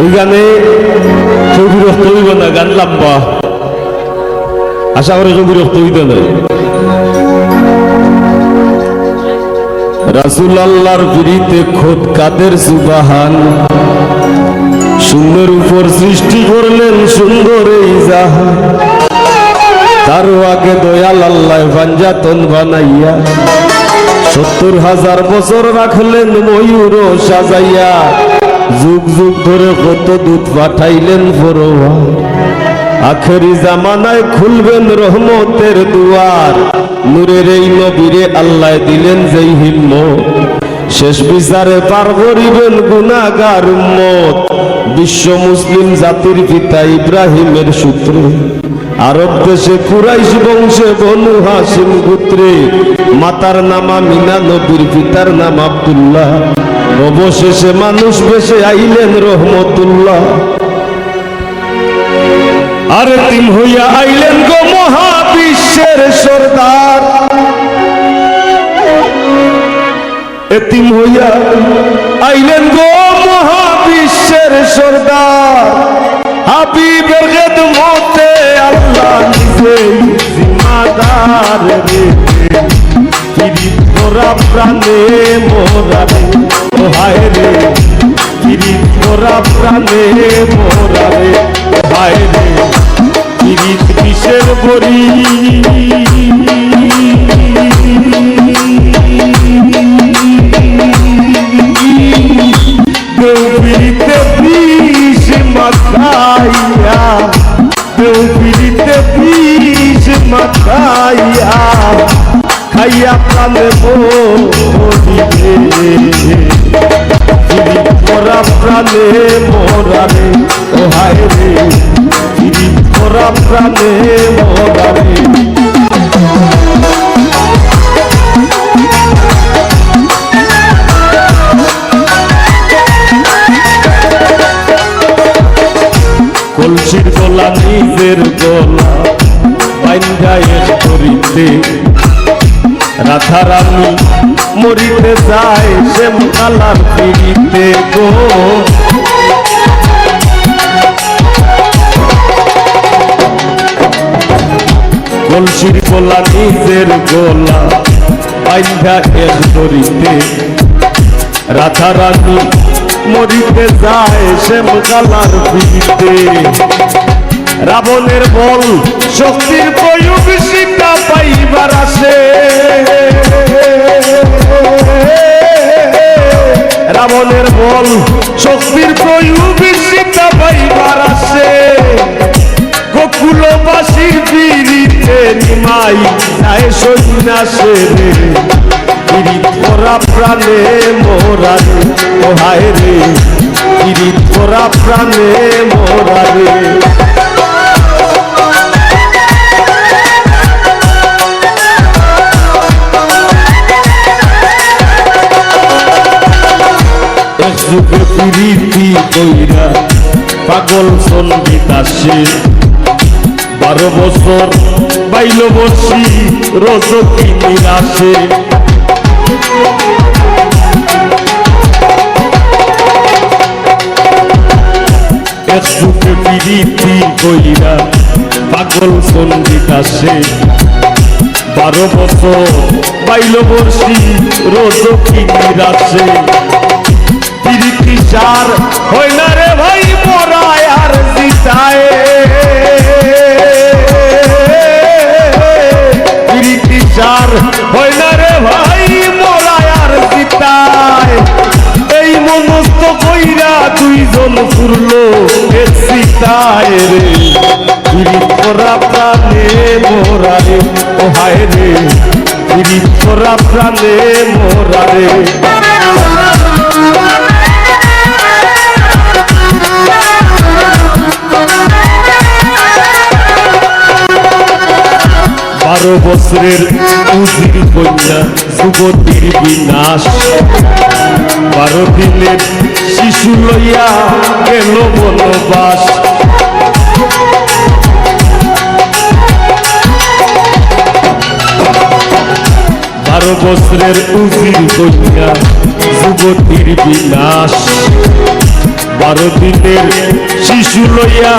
ওই গানে কেউ হইব না গান লম্বা। আশা করে কেউ বিরক্ত হইতে না। রাসুল আল্লাহর পিড়িতে খোদ কাদের সুবাহান। সুন্দর উপর সৃষ্টি করলেন সুন্দর এই জাহান। তারও আগে দয়াল আল্লাহ পাঞ্জাতন বানাইয়া সত্তর হাজার বছর রাখলেন ময়ূর সাজাইয়া। যুগ যুগ ধরে কত দুধ পাঠাইলেন আখেরি জামানায় খুলবেন রহমতের দুয়ার। নূরের এই নবীরে আল্লাহ দিলেন যেই হিম্ম শেষ বিচারে পার করিবেন গুনাগার উম্মত। বিশ্ব মুসলিম জাতির পিতা ইব্রাহিমের সূত্রে। আরব দেশে কুরাইশ বংশে বনু হাসিম গোত্রে মাতার নামা মিনা নবীর পিতার নাম আব্দুল্লাহ। অবশেষে মানুষ বেশে আইলেন রহমতুল্লাহ। আর তিন হইয়া আইলেন গো মহাবিশ্বের সর্দার। এতিম হইয়া আইলেন গো মহাবিশ্বের সর্দার। হাবিবের খেদমতে আল্লাহ নিজে জিম্মাদার রে মোরা প্রাণে মোরা প্রাণে মোরা রে ও হায় রে কিরিত কিসের বিষ মাথাইয়া খাইয়া প্রাণে মোরা প্রাণে মোরারে, ও হায় রে। মোরা প্রাণে মোরারে। কলসির গলা নিজের গলা বাইন্দায়ের করিতে রাধা রানী মরিতে যায় সে কালার পিড়িতে গো। কলসির গলা, নিজের গলা বাইন্ধা এর করিতে রাধা রানী, মরিতে যায় শ্যাম কালার পিড়িতে রাবণের বল, শক্তির প্রয়োগ, সীতা পাইবার আসে। শক্তির প্রয়োগ সীতা পাইবার আছে গোকুলবাসীর পিড়িতে নিমাই যায় সন্ন্যাসে রে। পিড়িত মোরা প্রাণে মোরারে ওহায় হায় রে? পিড়িত মোরা প্রাণে মোরা যুগে পিড়িতি কইরা পাগল সংগীত আসে। বারো বছর বাইল বসি রজকি নিরাশে। এক যুগে কইরা পাগল সংগীত আসে। বারো বছর বাইল বসি রজকি নিরাশে। পিরিতি সার হয় রে ভাই মরায় আর জিতায়। পিরিতি সার হয় রে ভাই মরায় আর জিতায়। এই মনস্ত কইরা দুইজন ফুরলো এক সীতায় রে। করা প্রাণে মোরা রে, ও রে। করা প্রাণে মোরা বারো বছরের উজির কন্যা যুবতীর বিনাশ। বারো দিনের শিশু লইয়া গেল বনবাস। বারো বছরের উজির কন্যা যুবতীর বিনাশ। বারো দিনের শিশু লইয়া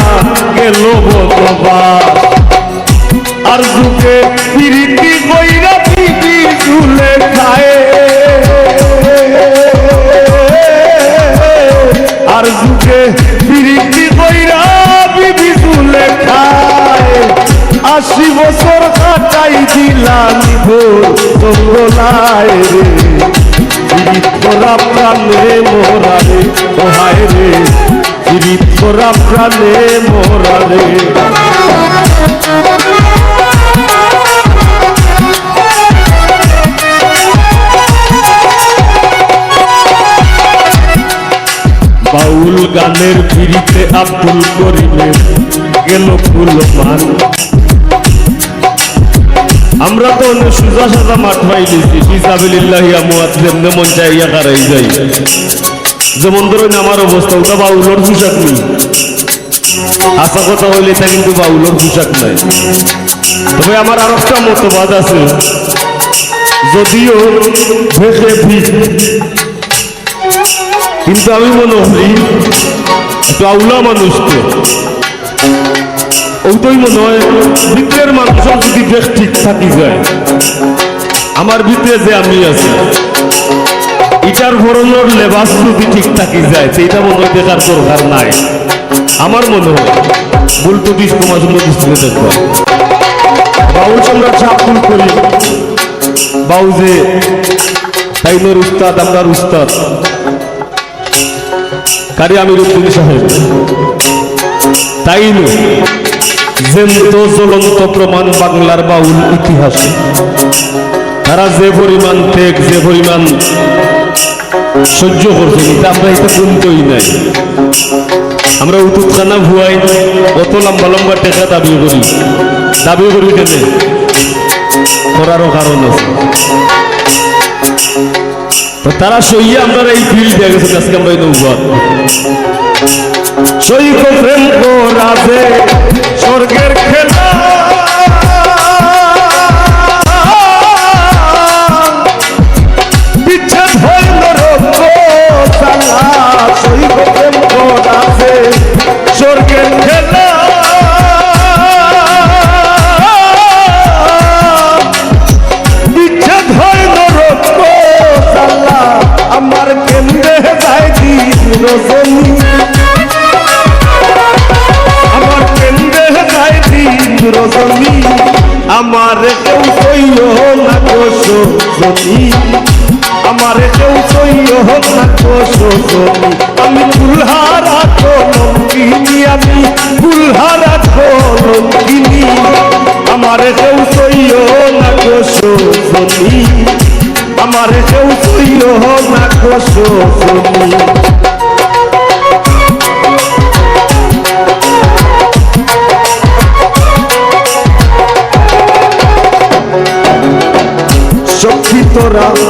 গেল বনবাস। আর যুগে পিরিতি কইরা বিবি ঝুলে খায়। আর যুগে পিরিতি কইরা বিবি ঝুলে খায়। আশি বছর কাটাই দিলাম ভোর জঙ্গলায় রে। পীড়িত প্রাণে মোরা রে, ও রে। পীড়িত প্রাণে মোরা বাউল গানের ফিরিতে আব্দুল করিমের গেল ফুল মান আমরা তো অন্য সুজা সাজা মাঠ পাইছি ফিসাবিল্লাহি আমুয়াত যেমনে মন চাইয়া কারাই যাই। যেমন ধরুন আমার অবস্থা, ওটা বাউলর পোশাক নেই। আশা কথা হইলে তা কিন্তু বাউলর পোশাক নাই। তবে আমার আর একটা মতবাদ আছে। যদিও ভেসে ভিড় কিন্তু আমি মনে করি মানুষ তো ওইটাই মনে হয় ভিতরের মানুষের যদি বেশ ঠিক থাকি যায়, আমার ভিতরে যে আমি আছি ইটার ভরণের লেবাস যদি ঠিক থাকি যায়, সেইটা মনে হয় দেখার দরকার নাই। আমার মনে হয় ভুল কুমার জন্য দৃষ্টিতে দেখব। বাউল সম্রাট সাপুল করি বাউ যে তাইনের উস্তাদ, আমরার উস্তাদ কারি আমির উদ্দিন সাহেব। তাই জেন্ত জ্বলন্ত প্রমাণ বাংলার বাউল ইতিহাসে, তারা যে পরিমাণ ত্যাগ, যে পরিমাণ সহ্য করছে এটা আমরা এটা বলতেই নাই। আমরা উতুত খানা ভুয়াই অত লম্বা লম্বা টেকা দাবি করি। দাবি করি কেনে? করারও কারণ আছে। তারা সইয়া আমরা এই ফিল দিয়ে গেছে, আজকে আমরা এই নৌবাদ সই প্রেম রাজে স্বর্গের খেলা রজনী আমার কেন্দ্রে যাই দিন রজনী আমার কেউ সইয় না কোষ যদি আমার কেউ যদি আমি ফুলহারা কলঙ্কিনি আমি ফুলহারা কলঙ্কিনি আমার কেউ সইয় না কোষ যদি আমার কেউ সইয় না কোষ যদি Ram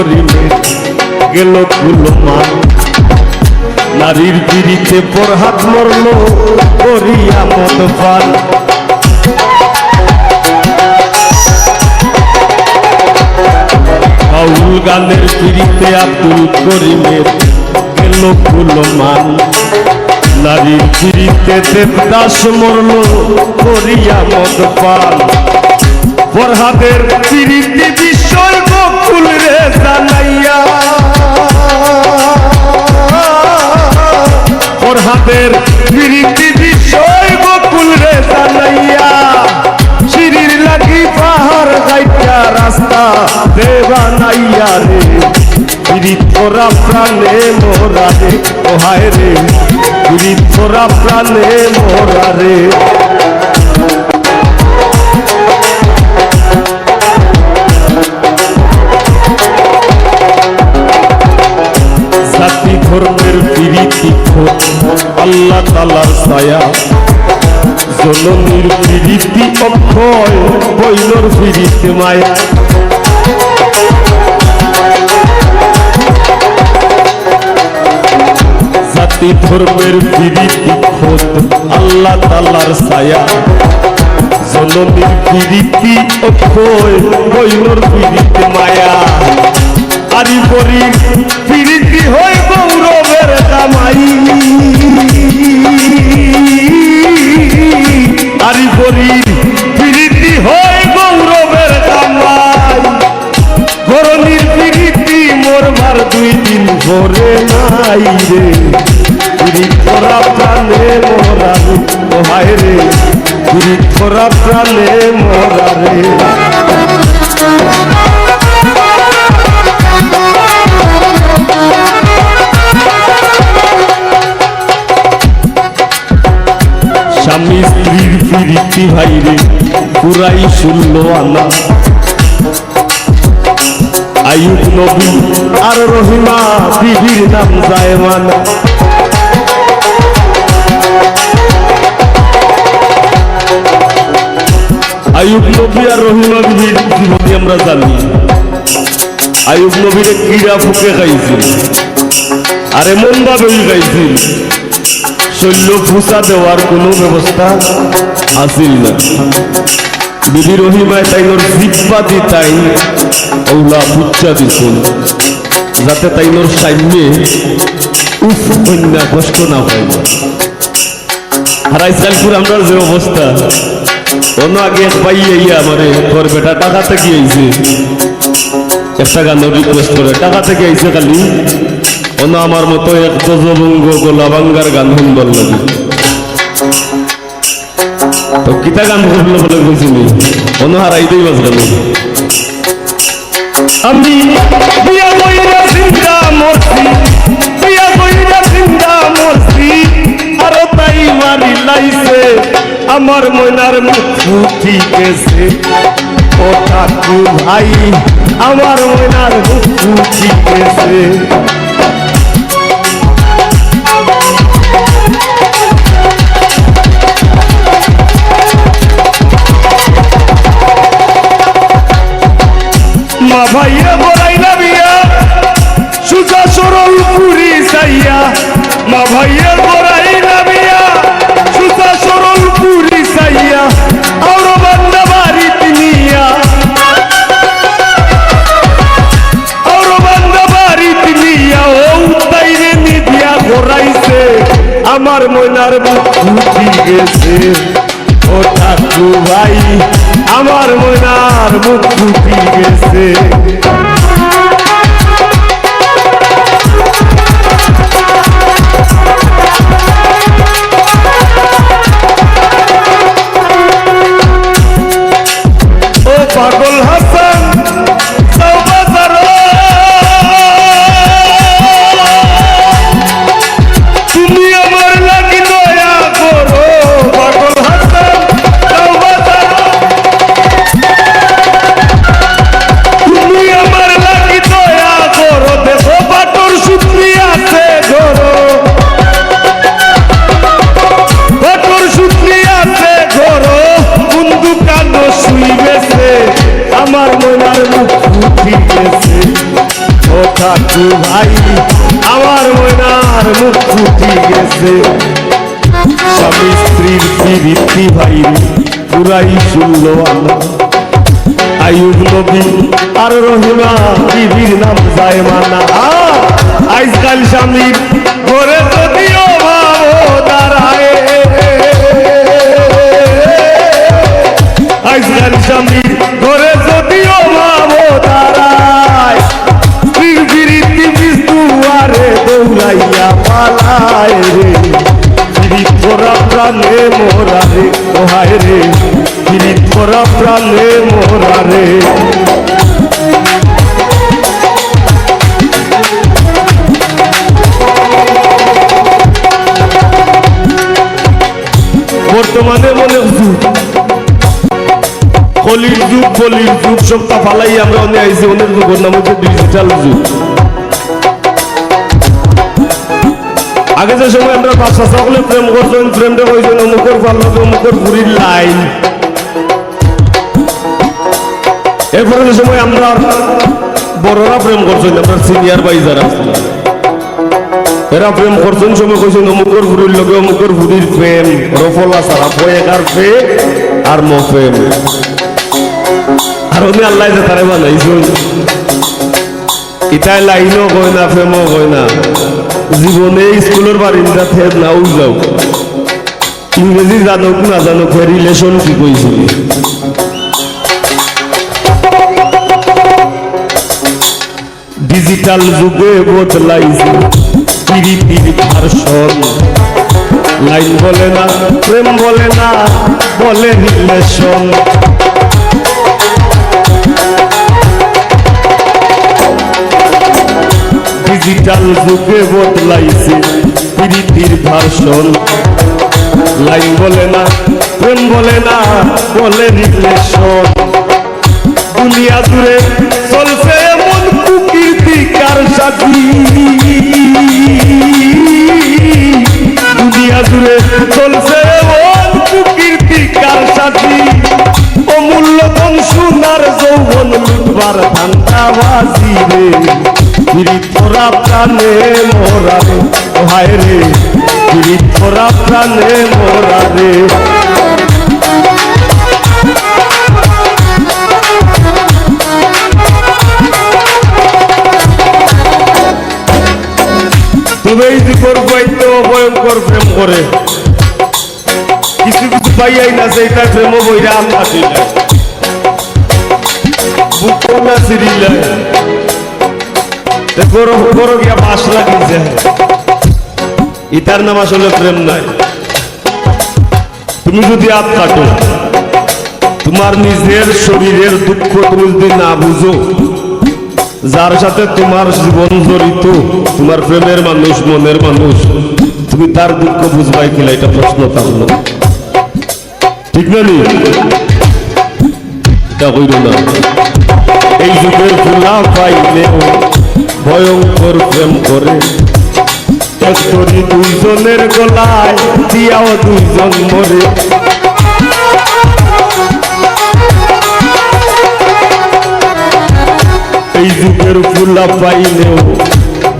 করিমের গেল কুলমান নারীর পিড়িতে পর হাত মরল করিয়া মত পান বাউল গানের পিড়িতে আব্দুল করিমের গেল কুলমান নারীর পিড়িতে দেবদাস মরল করিয়া মদ পান ফরহাদের পিড়িতে বিষয় বকুল রে জানাইয়া। ফরহাদের পিড়িতে বিষয় বকুল রে জানাইয়া। সিঁড়ির লাগি পাহাড় গাইটা রাস্তা দেবা নাইয়া রে। পিড়িত তোরা প্রাণে মোরা রে ও হায় রে। পিড়িত তোরা প্রাণে মোরা রে। জাতি ধর্মের পিরিতি আল্লাহ তালার সায়া জননীর পিরিতি অক্ষয়, বৈলর পিরিতে মায়া। জাতি ধর্মের পিরিতি খোদ, আল্লাহ তালার সায়া জননীর পিরিতি অক্ষয়, বৈলর পিরিতে মায়া। আরি পরি পিরিতি হয় গৌরবের কামাই। আরি পরি ফিরিতি হয় গৌরবের কামাই। ফিরিতি মোরবার দুই দিন ভরে নাই রে। ফিরি করা প্রাণে মোরা রে। করা ফিরিতি ভাইরে পুরাই শূন্য আনা। আয়ুব নবী আর রহিমা বিবির নাম যায় মানা আয়ুব নবী আর রহিমা বিবির জীবনী আমরা জানি। আয়ুব নবীরে ক্রীড়া ফুকে খাইছিল আর এমন ভাবেই খাইছিল শৈল্য ফুসা দেওয়ার কোনো ব্যবস্থা আসিল না। বিবি রহিমায় তাইনোর জিব্বা দি তাই ওলা বুচ্চা দিছিল যাতে তাইনোর সাইমে উফ কন্যা কষ্ট না হয়। আর আজকালপুর আমরা যে অবস্থা, অন্য আগে এক পাই ইয়া আমারে তোর বেটা টাকা থেকে আইছে একটা গানের রিকোয়েস্ট করে টাকা থেকে আইছে খালি। অন্য আমার মতো এক দজবঙ্গ গোলাবাঙ্গার গান সুন্দর লাগে। তো কিতা গান করল বলে বুঝিনি অন্য হারাই দেই বাজগানি আমি বিয়া কইরা জিন্দা মরছি, বিয়া কইরা জিন্দা মরছি, আরও তাই মারি লাইছে, আমার ময়নার মুখ ফুটি গেছে। ও ঠাকু ভাই, আমার ময়নার মুখ ফুটি গেছে। মা ভাইয়া বলাইলা বিয়া। সুজা সরল পুরি সাইয়া। মা ভাইয়া বলাইলা বিয়া। সুজা সরল পুরি সাইয়া। আর বান্দা বাড়ি তিনিয়া আর ও তাইরে নিদিয়া ঘোরাইছে। আমার ময়নার ফুটি গেছে। ও ঠাকু ভাই আমার মনার মুখ গেছে। আল্লাহ আয়ুব নবী আর রহিমা বিবির নাম যায় মানা আজকাল স্বামীর ফালাই আমরা অনেক আইসি অনেক যুগের নাম হচ্ছে ডিজিটাল যুগ আগে যে সময় আমরা বাচ্চা সকলে প্রেম করছেন প্রেমটা কইছেন অমুকর পাল্লা অমুকর পুরীর লাইন। এরপরে যে সময় আমরা বড়রা প্রেম করছেন, আমরা সিনিয়র বাই যারা। এরা প্রেম করছেন সময় কইছেন অমুকর ভুরির লগে অমুকর ভুরির প্রেম। রফলা সারা পয়েকার পে আর মো প্রেম আর উনি আল্লাহ যে তারে বানাইছেন ইটাই লাইনও কয় না প্রেমও কয় না জীবনে স্কুলের বারিন্দা থেদ নাও যাও। ইংরেজি জানুক না জানুক রিলেশন কি কইছিল ডিজিটাল যুগে বদলাইছে পিরিতির ভার্সন। লাইন বলে না, প্রেম বলে না, বলে রিলেশন ডিজিটাল যুগে বদলাইছে প্রীতির ভার্সন। লাইন বলে না প্রেম বলে না, বলে রিলেশন দুনিয়া জুড়ে চলছে এমন কুকীর্তিকার সাথী দুনিয়া জুড়ে চলছে এমন কুকীর্তিকার সাথী অমূল্য সোনার যৌবন, লুটবার ধান্দাবাজি রে। পীড়িত তোরা প্রাণে মোরা রে। হায় রে পীড়িত তোরা প্রাণে মোরা রে। তবে এই যে করবাইতে ভয়ঙ্কর প্রেম করে। কিছু কিছু পাইয়াই না এটা প্রেম বইরা আমরা বুকও না ইতার নাম আসলে প্রেম নাই। তুমি যদি আপ কাটো, তোমার নিজের শরীরের দুঃখ তুমি যদি না বুঝো, যার সাথে তোমার জীবন জড়িত, তোমার প্রেমের মানুষ, মনের মানুষ, তুমি তার দুঃখ বুঝবাই কিনা এটা প্রশ্ন থাকল। ঠিক না নি? এটা হইল না। এই যুগের ফুলা পাইলেও ভয়ঙ্কর প্রেম করে। একটরি দুইজনের গলায়, দিয়াও দুইজন মরে। এই যুগের ফুলা পাইলেও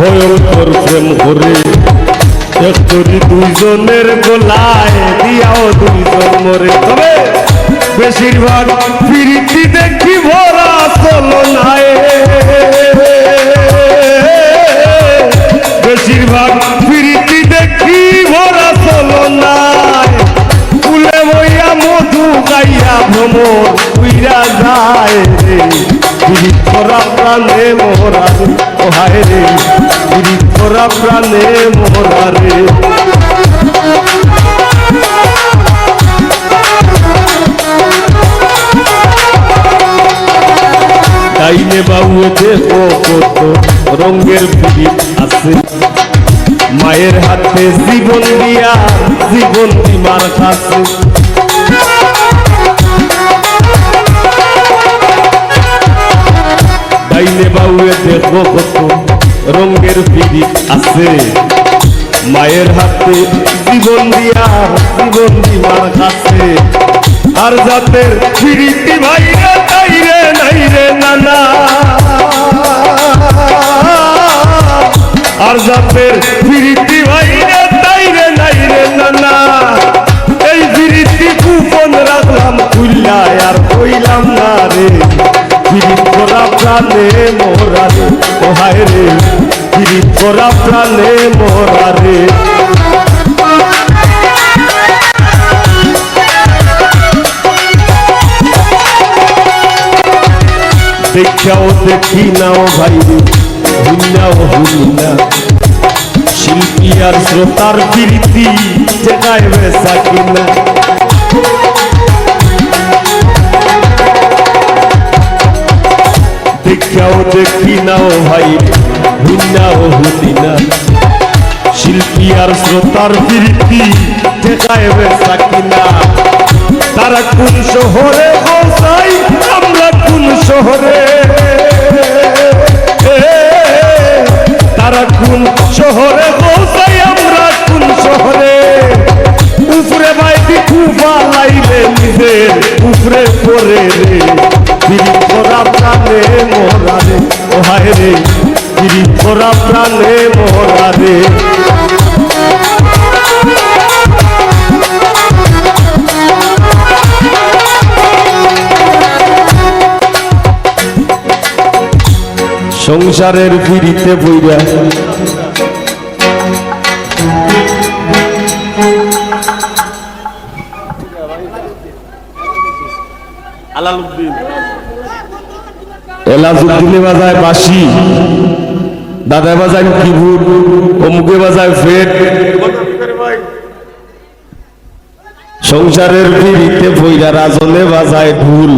ভয়ঙ্কর প্রেম করে। একটরি দুইজনের গলায়, দিয়াও দুইজন মরে। তবে বেশিরভাগ প্রীতি দেখি ভরা চলো নাই গাইয়া ভ্রমণ উইরা যায় রে। পিড়িত করা প্রাণে মোরা রে। ও হায় রে পিড়িত করা প্রাণে মোরা রে। ডাইনে বাবু, দেখো কত রঙের পিড়িত আছে। মায়ের হাতে জীবন দিয়া, জীবন দিমার কাছে। রঙের পিড়িত আছে। মায়ের হাতে জীবন দিয়া জীবন দিমার কাছে। আর যাতে পিড়িতি ভাই রে তাই রে, নাই রে, নানা। আর যাতে পিড়িতি ভাই রে তাই রে, নাই রে, নানা। এই পিড়িতি কুপন রাখলাম খুললায় আর করা প্রাণে মোরা রে ও হায় রে পিড়িত করা প্রাণে মোরা দেখাও দেখি নাও ভাই হুন্নাও হুন্না শিল্পী আর শ্রোতার প্রীতি জায়গায় বেসা কিনা দেখাও দেখি নাও ভাই হুন্নাও হুদিনা শিল্পী আর শ্রোতার প্রীতি দেখায় সাকিনা তারা কোন। শহরে বসাই আমরা কোন শহরে। তারা কোন শহরে বসাই আমরা কোন শহরে। উপরে বাইতে খুব লাইলে নিজের উপরে হায় রে গিরি তোরা প্রাণে মোরা রে। সংসারের ফিরিতে বইরা বাজায় বাসি বাজায় অমুকে বাজায় ফেট সংসারের ফিরিতে বইরা রাজনে বাজায় ঢুল।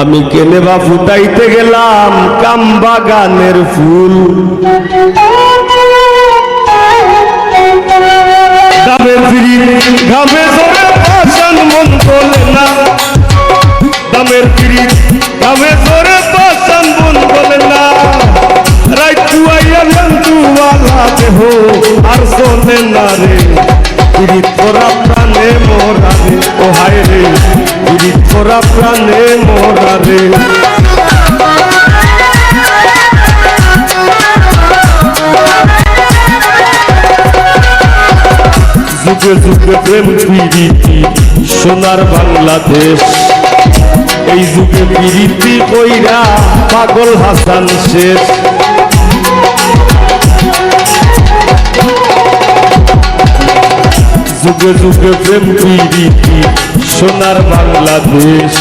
আমি কেনে বা ফুটাইতে গেলাম কাম বাগানের ফুল। ফিরি, ঘামে জোরে পাশান মন না। দামের ফিরি ঘামে জোরে পাশান মন তোলে না। রাইতু আইয়া নন্দুওয়ালা দেহ আর শোনে না রে। ফিরি তোরা প্রাণে মোরা রে, ও হায় রে। ফিরি তোরা প্রাণে মোরা রে। যুগে যুগে প্রেম প্রীতি সোনার বাংলাদেশ। এই যুগে প্রীতি কইরা পাগল হাসান শেষ যুগে যুগে প্রেম প্রীতি সোনার বাংলাদেশ।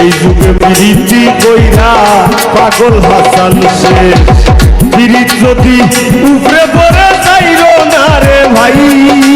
এই যুগে প্রীতি কইরা পাগল হাসান শেষ পিরিত যদি উপরে পড়ে যাইল না রে ভাই।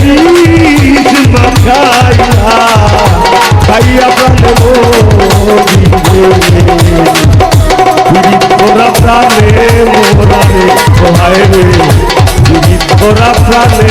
বিষ মাখাইয়া খাইয়া প্রাণে প্রাণে মোরা রে। ও হায় রে প্রাণে